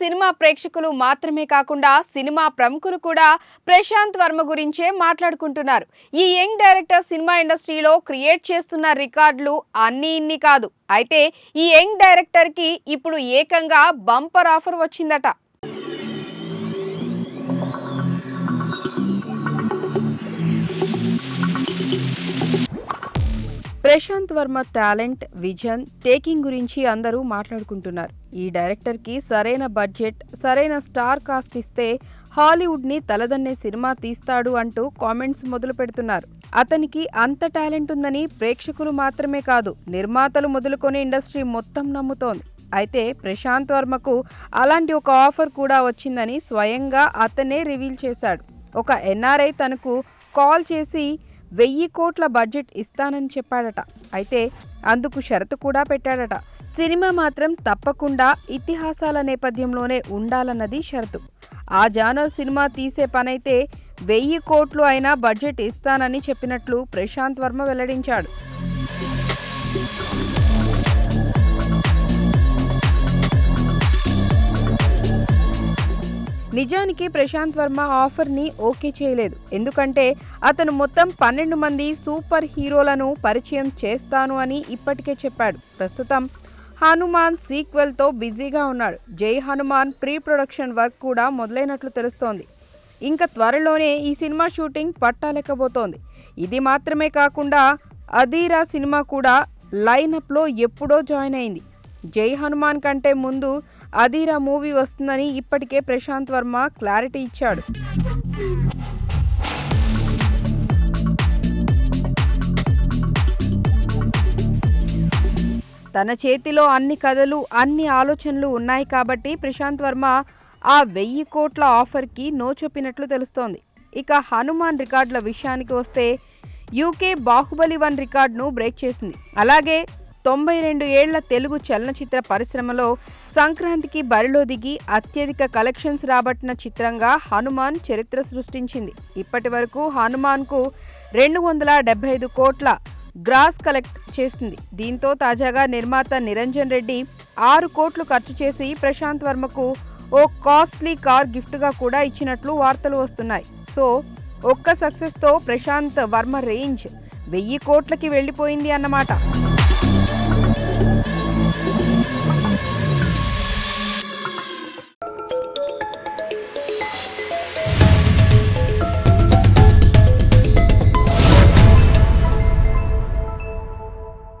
Cinema ప్రేక్షకులు మాత్రమే కాకుండా సినిమా ప్రముఖులు కూడా ప్రశాంత్ వర్మ గురించే మాట్లాడుకుంటున్నారు. ఈ యంగ్ డైరెక్టర్ సినిమా ఇండస్ట్రీలో క్రియేట్ చేస్తున్న రికార్డులు అన్ని ఇన్ని కాదు. అయితే ఈ యంగ్ డైరెక్టర్కి ఇప్పుడు ఏకంగా బంపర్ ఆఫర్ వచ్చిందట. Prashanth Varma talent vision taking గురించి అందరూ మాట్లాడుకుంటున్నారు. ఈ డైరెక్టర్కి సరైన బడ్జెట్ సరైన స్టార్ కాస్ట్ ఇస్తే హాలీవుడ్ని తలదన్నే సినిమా తీస్తాడు అంటూ కామెంట్స్ మొదలు పెడుతున్నారు. అతనికి అంత టాలెంట్ ఉందని ప్రేక్షకులు మాత్రమే కాదు నిర్మాతలు మొదలుకొని ఇండస్ట్రీ మొత్తం నమ్ముతోంది. అయితే ప్రశాంత్ వర్మకు అలాంటి ఒక ఆఫర్ కూడా వచ్చిందని స్వయంగా అతనే రివీల్ చేశాడు. ఒక ఎన్ఆర్ఐ తనకు కాల్ చేసి వెయ్యి కోట్ల బడ్జెట్ ఇస్తానని చెప్పాడట. అయితే అందుకు షరతు కూడా పెట్టాడట. సినిమా మాత్రం తప్పకుండా ఇతిహాసాల నేపథ్యంలోనే ఉండాలన్నది షరతు. ఆ జానర్ సినిమా తీసే పనైతే వెయ్యి కోట్లు అయినా బడ్జెట్ ఇస్తానని చెప్పినట్లు ప్రశాంత్ వర్మ వెల్లడించాడు. నిజానికి ప్రశాంత్ వర్మ ఆఫర్ని ఓకే చేయలేదు. ఎందుకంటే అతను మొత్తం పన్నెండు మంది సూపర్ హీరోలను పరిచయం చేస్తాను అని ఇప్పటికే చెప్పాడు. ప్రస్తుతం హనుమాన్ సీక్వెల్తో బిజీగా ఉన్నాడు. జై హనుమాన్ ప్రీ ప్రొడక్షన్ వర్క్ కూడా మొదలైనట్లు తెలుస్తోంది. ఇంకా త్వరలోనే ఈ సినిమా షూటింగ్ పట్టాలెక్కబోతోంది ఇది మాత్రమే కాకుండా అధీరా సినిమా కూడా లైనప్లో ఎప్పుడో జాయిన్ అయింది. జై హనుమాన్ కంటే ముందు అధీరా మూవీ వస్తుందని ఇప్పటికే ప్రశాంత్ వర్మ క్లారిటీ ఇచ్చాడు. తన చేతిలో అన్ని కథలు అన్ని ఆలోచనలు ఉన్నాయి కాబట్టి ప్రశాంత్ వర్మ ఆ వెయ్యి కోట్ల ఆఫర్కి నో చెప్పినట్లు తెలుస్తోంది. ఇక హనుమాన్ రికార్డుల విషయానికి వస్తే యూకే బాహుబలి వన్ రికార్డును బ్రేక్ చేసింది. అలాగే తొంభై రెండు ఏళ్ళ తెలుగు చలనచిత్ర పరిశ్రమలో సంక్రాంతికి బరిలో దిగి అత్యధిక కలెక్షన్స్ రాబట్టిన చిత్రంగా హనుమాన్ చరిత్ర సృష్టించింది. ఇప్పటి వరకు హనుమాన్కు రెండు వందల డెబ్బై ఐదు కోట్ల గ్రాస్ కలెక్ట్ చేసింది. దీంతో తాజాగా నిర్మాత నిరంజన్ రెడ్డి ఆరు కోట్లు ఖర్చు చేసి ప్రశాంత్ వర్మకు ఓ కాస్ట్లీ కార్ గిఫ్ట్గా కూడా ఇచ్చినట్లు వార్తలు వస్తున్నాయి. సో ఒక్క సక్సెస్తో ప్రశాంత్ వర్మ రేంజ్ వెయ్యి కోట్లకి వెళ్ళిపోయింది అన్నమాట.